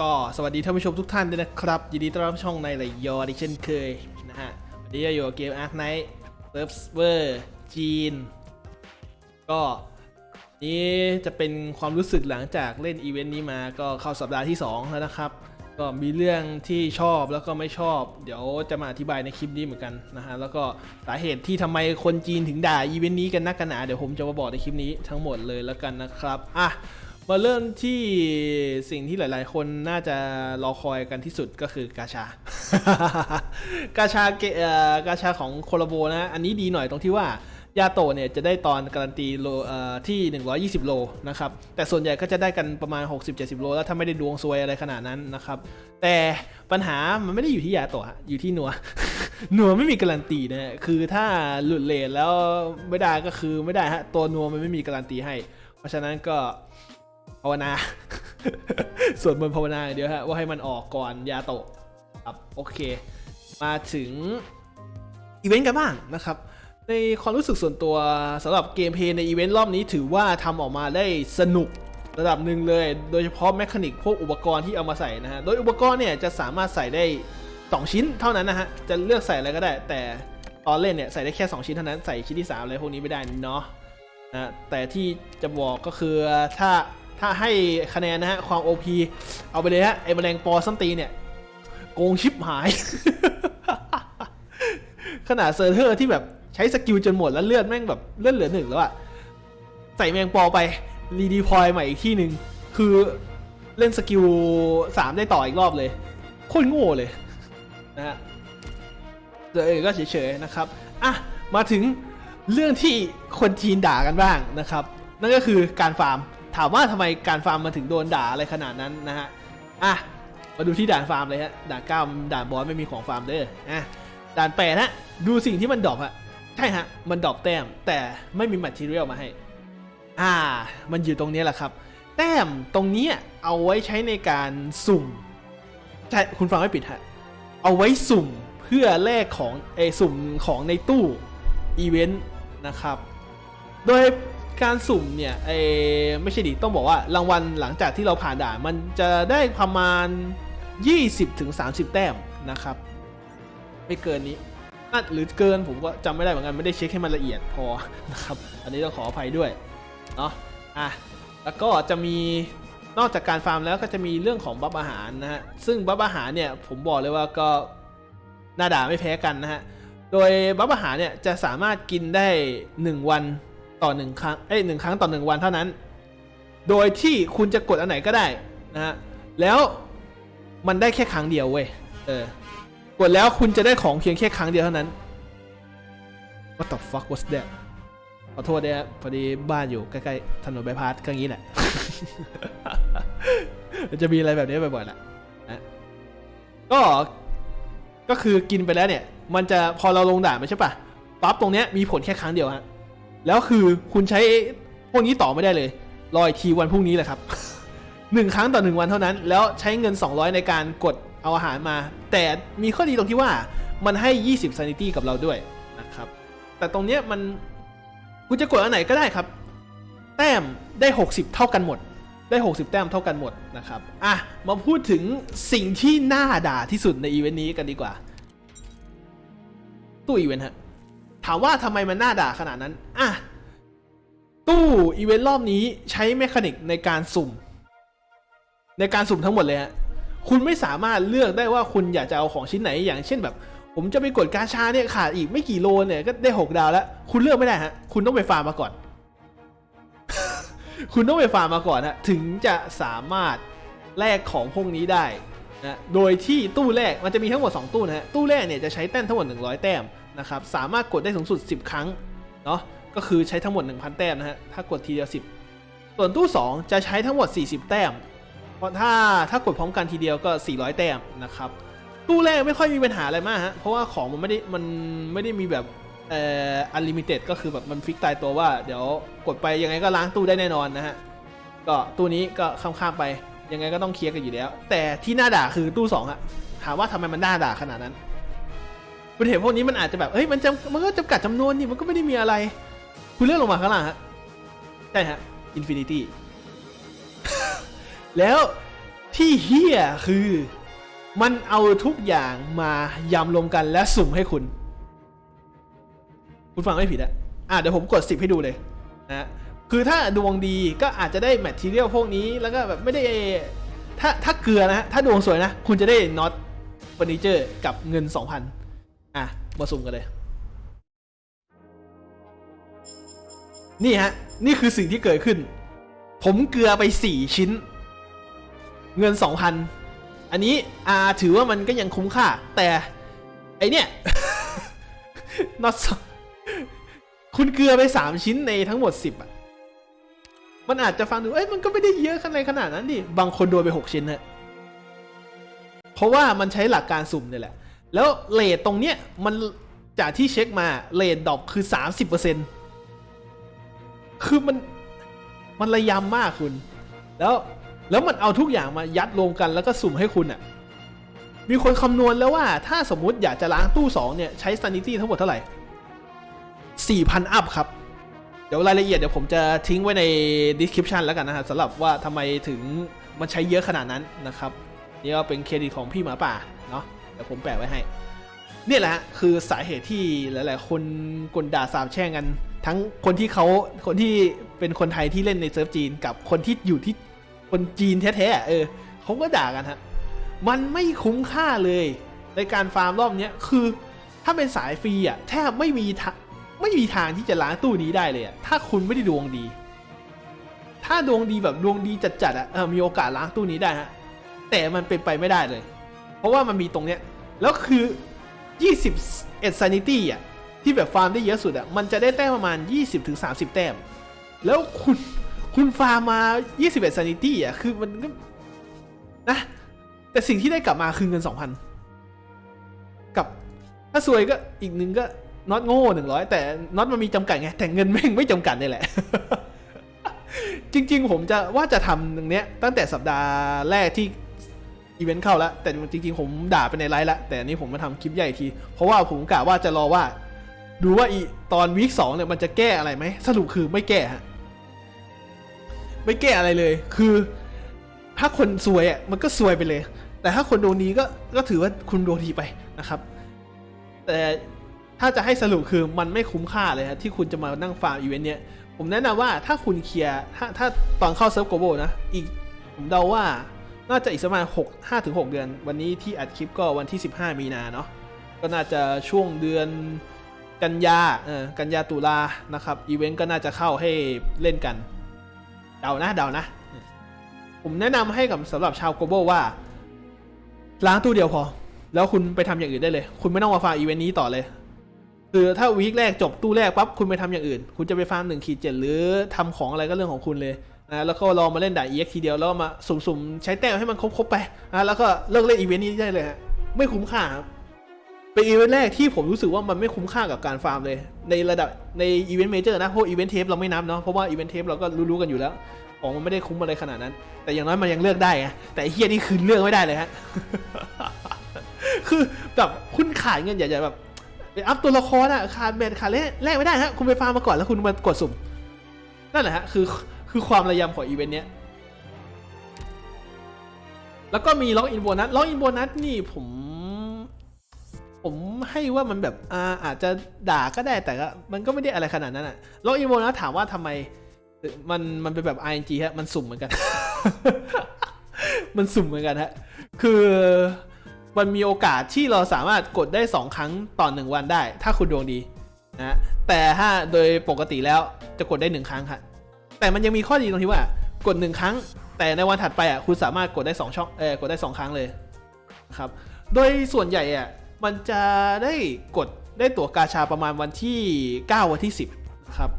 ก็สวัสดีท่านผู้ชมทุกท่านด้วยนะครับ ยินดีต้อนรับช่องในไหลยอดิเช่นเคยนะฮะวันนี้อยู่กับเกม Ark Knight Server จีน ก็นี้จะเป็นความรู้สึกหลังจากเล่นอีเวนต์นี้มาก็เข้าสัปดาห์ที่ 2 แล้วนะครับ ก็มีเรื่องที่ชอบแล้วก็ไม่ชอบ เดี๋ยวจะมาอธิบายในคลิปนี้เหมือนกันนะฮะแล้วก็สาเหตุที่ทำไมคนจีนถึงด่าอีเวนต์นี้กันนักกันหนาเดี๋ยวผมจะมาบอกในคลิปนี้ทั้งหมดเลยแล้วกันนะครับอะ มาเริ่มที่สิ่งที่หลาย ๆ คนน่าจะรอคอยกันที่สุดก็คือกาชา กาชาเกเอ่อกาชาของโคลาโบนะ อันนี้ดีหน่อยตรงที่ว่ายาโตะเนี่ยจะได้ตอนการันตีโลเอ่อที่ 120 โลนะครับ แต่ส่วนใหญ่ก็จะได้กันประมาณ 60-70 โล แล้วถ้าไม่ได้ดวงซวยอะไรขนาดนั้นนะครับ แต่ปัญหามันไม่ได้อยู่ที่ยาโตะฮะอยู่ที่หนัวหนัวไม่มีการันตีนะฮะคือถ้าหลุดเลทแล้วไม่ได้ก็คือไม่ได้ฮะตัวนัวมันไม่มีการันตีให้ เพราะฉะนั้นก็ ภาวนาส่วนบนภาวนาอย่างเดียวฮะว่าให้มันออกก่อนยาโตะครับโอเค มาถึงอีเวนต์กันบ้างนะครับ ในความรู้สึกส่วนตัวสำหรับเกมเพลย์ในอีเวนต์รอบนี้ถือว่าทำออกมาได้สนุกระดับหนึ่งเลย โดยเฉพาะแมคานิกพวกอุปกรณ์ที่เอามาใส่นะฮะ โดยอุปกรณ์เนี่ยจะสามารถใส่ได้ 2 ชิ้นเท่านั้นนะฮะ จะเลือกใส่อะไรก็ได้ แต่ตอนเล่นเนี่ยใส่ได้แค่ 2 ชิ้นเท่านั้น ใส่ชิ้นที่3อะไรพวกนี้ไม่ได้เนาะนะแต่ที่จะบอกก็คือถ้า ถ้าให้คะแนนนะฮะความ OP เอาไปเลยฮะไอ้แมลงปอสัมตีเนี่ย โกงชิปหาย ขนาดเซอร์เทอร์ที่แบบใช้สกิลจนหมดแล้วเลือดแม่งแบบเลือดเหลือหนึ่งแล้วอะใส่แมงปอไปรีดีพอยใหม่อีกที่หนึ่งคือเล่นสกิลสามได้ต่ออีกรอบเลยโคตรโง่เลยนะฮะแต่เออก็เฉยๆนะครับอะมาถึงเรื่องที่คนจีนด่ากันบ้างนะครับ นั่นก็คือการฟาร์ม ถามว่าทำไมการฟาร์มมันถึงโดนด่าอะไรขนาดนั้นนะฮะอะมาดูที่ด่านฟาร์มเลยฮะด่านเก้าด่านบอสไม่มีของฟาร์มเด้ออะด่านแปดฮะดูสิ่งที่มันดรอปฮะใช่ฮะมันดรอปแต้มแต่ไม่มี material มาให้ อ่า มันอยู่ตรงนี้แหละครับ แต้มตรงเนี้ยเอาไว้ใช้ในการสุ่มใช่คุณฟังไม่ผิดฮะเอาไว้สุ่มเพื่อแลกของเออสุ่มของในตู้อีเวนต์นะครับ โดย การสุ่มเนี่ยเอไม่ใช่ดิต้องบอกว่ารางวัลหลังจากที่เราผ่านด่านมันจะได้ประมาณ 20-30 แต้มนะครับ ไม่เกินนี้น่าหรือเกินผมก็จำไม่ได้เหมือนกันไม่ได้เช็คให้มันละเอียดพอนะครับ อันนี้ต้องขออภัยด้วยเนาะอะแล้วก็จะมีนอกจากการฟาร์มแล้วก็จะมีเรื่องของบัฟอาหารนะฮะซึ่งบัฟอาหารเนี่ยผมบอกเลยว่าก็น่าด่าไม่แพ้กันนะฮะโดยบัฟอาหารเนี่ยจะสามารถกินได้ 1 วัน ต่อ1ครั้งเอ้ยหนึ่งครั้งต่อ1วันเท่านั้น โดยที่คุณจะกดอันไหนก็ได้นะฮะแล้วมันได้แค่ครั้งเดียวเว้ยเออกดแล้วคุณจะได้ของเพียงแค่ครั้งเดียวเท่านั้น What the fuck was that ขอโทษด้วยครับพอดีบ้านอยู่ใกล้ๆถนนบายพาสก็งี้แหละ จะมีอะไรแบบนี้บ่อยๆแหละนะก็ก็คือกินไปแล้วเนี่ย มันจะพอเราลงด่านไปใช่ปะปั๊บตรงเนี้ยมีผลแค่ครั้งเดียวฮะ แล้วคือคุณใช้พวกนี้ต่อไม่ได้เลย รออีกทีวันพรุ่งนี้แหละครับหนึ่งครั้งต่อหนึ่งวันเท่านั้น แล้วใช้เงิน 200 ในการกดเอาอาหารมา แต่มีข้อดีตรงที่ว่ามันให้ 20 sanity กับเราด้วยนะครับ แต่ตรงเนี้ยมันคุณจะกดอันไหนก็ได้ครับ แต้มได้ 60 เท่ากันหมด ได้ 60 แต้มเท่ากันหมดนะครับ อะ มาพูดถึงสิ่งที่น่าด่าที่สุดในอีเวนต์นี้กันดีกว่าตู้อีเวนต์ฮะ ถามว่าทำไมมันน่าด่าขนาดนั้นอะตู้อีเวนต์รอบนี้ใช้เมคานิกในการสุ่ม ในการสุ่มทั้งหมดเลยฮะคุณไม่สามารถเลือกได้ว่าคุณอยากจะเอาของชิ้นไหนอย่างเช่นแบบ ผมจะไปกดกาชาเนี่ยขาดอีกไม่กี่โลเนี่ยก็ได้ 6 ดาวแล้ว คุณเลือกไม่ได้ฮะ คุณต้องไปฟาร์มมาก่อน คุณต้องไปฟาร์มมาก่อนฮะถึงจะสามารถแลกของพวกนี้ได้นะโดยที่ตู้แรกมันจะมีทั้งหมด 2 ตู้นะฮะตู้แรกเนี่ยจะใช้แต้มทั้งหมด 100 แต้ม นะครับสามารถกดได้สูงสุด 10 ครั้งเนาะก็คือใช้ทั้งหมด 1,000 แต้มนะฮะถ้ากดทีเดียว 10 ส่วนตู้ 2 จะใช้ทั้งหมด 40 แต้ม เพราะถ้าถ้ากดพร้อมกันทีเดียวก็ 400 แต้มนะครับตู้แรกไม่ค่อยมีปัญหาอะไรมากฮะเพราะว่าของมันไม่ได้มันไม่ได้มีแบบเอ่อ unlimited ก็คือแบบมันฟิกตายตัวว่า เดี๋ยวกดไปยังไงก็ล้างตู้ได้แน่นอนนะฮะก็ตู้นี้ก็ข้ามๆไปยังไงก็ต้องเคลียร์กันอยู่แล้ว แต่ที่น่าด่าคือตู้สองอะถามว่าทำไมมันน่าด่าขนาดนั้น คุณเห็นพวกนี้มันอาจจะแบบเฮ้ยมันจำมันก็จำกัดจำนวนนี่มันก็ไม่ได้มีอะไร คุณเลื่อนลงมาข้างล่างฮะใช่ฮะอินฟินิตี้แล้วที่เฮี้ยคือมันเอาทุกอย่างมายำรวมกันและสุ่มให้คุณ คุณฟังไม่ผิดอะอะเดี๋ยวผมกด 10 ให้ดูเลยนะคือถ้าดวงดีก็อาจจะได้แมททีเรียลพวกนี้แล้วก็แบบไม่ได้ถ้าถ้าเกลือนะฮะถ้าดวงสวยนะ คุณจะได้น็อตเฟอร์นิเจอร์กับเงิน 2,000 อะ มาสุ่มกันเลย นี่ฮะ นี่คือสิ่งที่เกิดขึ้น ผมเกลือไป4ชิ้น เงิน2,000อันนี้อาถือว่ามันก็ยังคุ้มค่า แต่ไอเนี่ย not คุณเกลือไป3ชิ้นในทั้งหมด10อะ มันอาจจะฟังดู เอ้ย มันก็ไม่ได้เยอะขนาดขนาดนั้นดิ บางคนโดนไป6ชิ้นฮะ เพราะว่ามันใช้หลักการสุ่มเนี่ยแหละ แล้วเลทตรงเนี้ยมันจากที่เช็คมาเลทดรอปคือ 30%คือมันมันระยำมากคุณ แล้วแล้วมันเอาทุกอย่างมายัดรวมกันแล้วก็สุ่มให้คุณอะ่ะ มีคนคำนวณแล้วว่าถ้าสมมุติอยากจะล้างตู้ 2 เนี่ย ใช้ sanity ทั้งหมดเท่าไหร่ 4,000 อัพครับ เดี๋ยวรายละเอียดเดี๋ยวผมจะทิ้งไว้ใน description แล้วกันนะครับสำหรับว่าทำไมถึงมันใช้เยอะขนาดนั้นนะครับ นี่ก็เป็นเครดิตของพี่หมาป่า เดี๋ยวผมแปะไว้ให้ เนี่ยแหละฮะคือสาเหตุที่หลาย ๆ คนกลด่าสาบแช่งกัน ทั้งคนที่เขาคนที่เป็นคนไทยที่เล่นในเซิร์ฟจีนกับคนที่อยู่ที่คนจีนแท้ๆเออเขาก็ด่ากันฮะมันไม่คุ้มค่าเลยในการฟาร์มรอบเนี้ยคือถ้าเป็นสายฟรีอะแทบไม่มีทางไม่มีทางที่จะล้างตู้นี้ได้เลยอะถ้าคุณไม่ได้ดวงดี ถ้าดวงดีแบบดวงดีจัดๆอะมีโอกาสล้างตู้นี้ได้ฮะแต่มันเป็นไปไม่ได้เลย ราะว่ามันมีตรงเนี้ย แล้วคือ 21 sanity อะ ที่แบบฟาร์มได้เยอะสุดอะ มันจะได้แต้มประมาณ 20-30 แต้ม แล้วคุณคุณฟาร์มมา 21 sanity อะ คือมันก็นะ แต่สิ่งที่ได้กลับมาคือเงิน 2,000 กับถ้าสวยก็อีกหนึ่งก็น็อตโง่100แต่น็อตมันมีจำกัดไง แต่เงินแม่งไม่จำกัดนี่แหละ จริง ๆ ผมจะว่าจะทำตรงเนี้ยตั้งแต่สัปดาห์แรกที่ อีเวนต์เข้าแล้ว แต่จริงๆ ผมด่าไปในไลฟ์แล้ว แต่อันนี้ผมมาทำคลิปใหญ่ที เพราะว่าผมกะว่าจะรอว่า ดูว่าอีตอนวีคสองเนี่ยมันจะแก้อะไรไหมสรุปคือไม่แก้ฮะไม่แก้อะไรเลย คือ ถ้าคนซวยอะมันก็ซวยไปเลย แต่ถ้าคนโดนดีก็ก็ถือว่าคุณโดนดีไปนะครับ แต่ถ้าจะให้สรุปคือมันไม่คุ้มค่าเลยฮะที่คุณจะมานั่งฟาร์มอีเวนต์เนี้ยผมแนะนำว่าถ้าคุณเคลียร์ถ้าถ้าตอนเข้าเซิร์ฟโกโบนะอีกผมเดาว่า น่าจะอีกประมาณ6 5ถึง6เดือน วันนี้ที่อัดคลิปก็วันที่ 15 มีนาเนาะก็น่าจะช่วงเดือนกันยาเออกันยาตุลานะครับอีเวนต์ก็น่าจะเข้าให้เล่นกันเดานะเดานะ ผมแนะนำให้กับสำหรับชาวโกโบว่า ล้างตู้เดียวพอ แล้วคุณไปทำอย่างอื่นได้เลย คุณไม่ต้องมาฟาร์มอีเวนต์นี้ต่อเลยคือถ้าวีคแรกจบตู้แรกปั๊บคุณไปทำอย่างอื่น คุณจะไปฟาร์มหนึ่งขีดเจ็ดหรือทำของอะไรก็เรื่องของคุณเลย นะแล้วก็ลองมาเล่นด่า EX ทีเดียวแล้วมาสุ่มๆ ใช้แต้มให้มันครบๆไปนะแล้วก็เลิกเล่นอีเวนต์นี้ได้เลยฮะไม่คุ้มค่าครับเป็นอีเวนต์แรกที่ผมรู้สึกว่ามันไม่คุ้มค่ากับการฟาร์มเลย ในระดับในอีเวนต์เมเจอร์นะเพราะอีเวนต์เทปเราไม่นับเนาะเพราะว่าอีเวนต์เทปเราก็รู้ๆกันอยู่แล้วของมันไม่ได้คุ้มอะไรขนาดนั้น แต่อย่างน้อยมันยังเลือกได้ไงแต่อ้เฮียนี่คือเลือกไม่ได้เลยฮะคือแบบคุณขายเงินอย่าอย่าแบบไปอัพตัวละครอะขาดเบ็ดขาดเล่แลกไม่ได้ฮะคุณไปฟาร์มมาก่อนแล้วคุณมากดสุ่มนั่นแหละฮะคือ คือความระยำของอีเวนต์เนี้ย แล้วก็มีล็อกอินโบนัสล็อกอินโบนัสนี่ผม ผมให้ว่ามันแบบอาอาจจะด่าก็ได้แต่ก็มันก็ไม่ได้อะไรขนาดนั้นอะล็อกอินโบนัสถามว่าทำไม มันมันเป็นแบบ ING ฮะ มันสุ่มเหมือนกัน มันสุ่มเหมือนกันฮะ คือมันมีโอกาสที่เราสามารถกดได้ 2 ครั้งต่อ1วันได้ ถ้าคุณดวงดีนะแต่ถ้าโดยปกติแล้วจะกดได้ 1 ครั้งครับ แต่มันยังมีข้อดีตรงที่ว่ากด1ครั้ง แต่ในวันถัดไปอะคุณสามารถกดได้2ช่องเออกดได้ 2 ครั้งเลยครับโดยส่วนใหญ่อะมันจะได้กดได้ตั๋วกาชาประมาณวันที่ 9 วันที่ 10นะครับ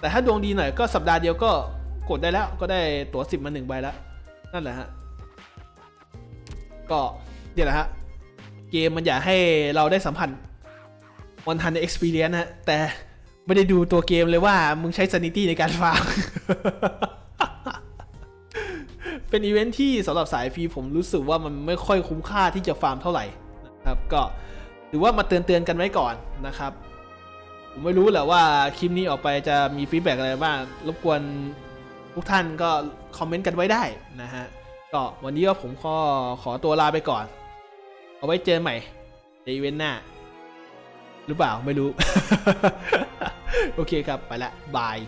แต่ถ้าดวงดีหน่อยก็สัปดาห์เดียวก็กดได้แล้วก็ได้ตั๋ว 10 มา 1 ใบแล้ว นั่นแหละฮะก็เนี่ยแหละฮะเกมมันอยากให้เราได้สัมผัสวันทัน experience นะฮะแต่ ไม่ได้ดูตัวเกมเลยว่า มึงใช้ sanity ในการฟาร์ม เป็นอีเวนท์ที่สำหรับสายฟรีผมรู้สึกว่ามันไม่ค่อยคุ้มค่าที่จะฟาร์มเท่าไหร่นะครับ ก็ถือว่ามาเตือนเตือนๆกันไว้ก่อนนะครับ ผมไม่รู้แหละว่าคลิปนี้ออกไปจะมีฟีดแบ็กอะไรบ้าง รบกวนทุกท่านก็คอมเมนต์กันไว้ได้นะฮะ ก็วันนี้ก็ผมขอขอตัวลาไปก่อน เอาไว้เจอใหม่ในอีเวนต์หน้า หรือเปล่าไม่รู้ โอเคครับ ไปละบาย